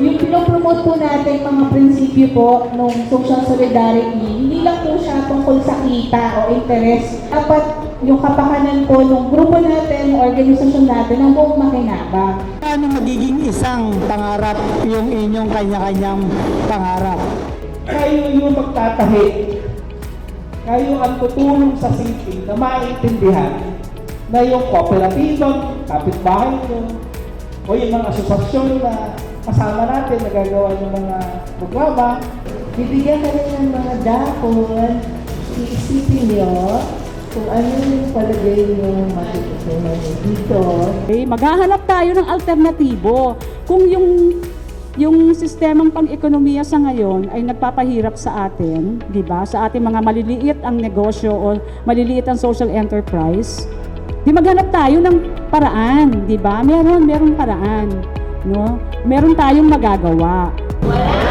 Yung pinopromote po natin mga prinsipyo po ng social solidarity, hindi lang po siya tungkol sa kita o interest. Dapat yung kapakanan po ng grupo natin, organisasyon natin, ang buong makinabang. Paano magiging isang pangarap yung inyong kanya-kanyang pangarap? kayo yung magtatahi. Kayo ang tutulong sa city na maintindihan na yung kooperatiba, kapitbahay nyo, o yung mga asosasyon na kasama natin na gagawa ng mga programa, Bibigyan ka rin ng mga dahon, iisipin nyo kung ano yung palagay nyo matututunan nyo dito. Okay, maghahanap tayo ng alternatibo. Kung yung yung sistemang pang-ekonomiya sa ngayon ay nagpapahirap sa atin, 'di ba? Sa ating mga maliliit ang negosyo o maliliit ang social enterprise. Di maghanap tayo ng paraan, 'di ba? Meron, meron paraan, no? Meron tayong magagawa. Wala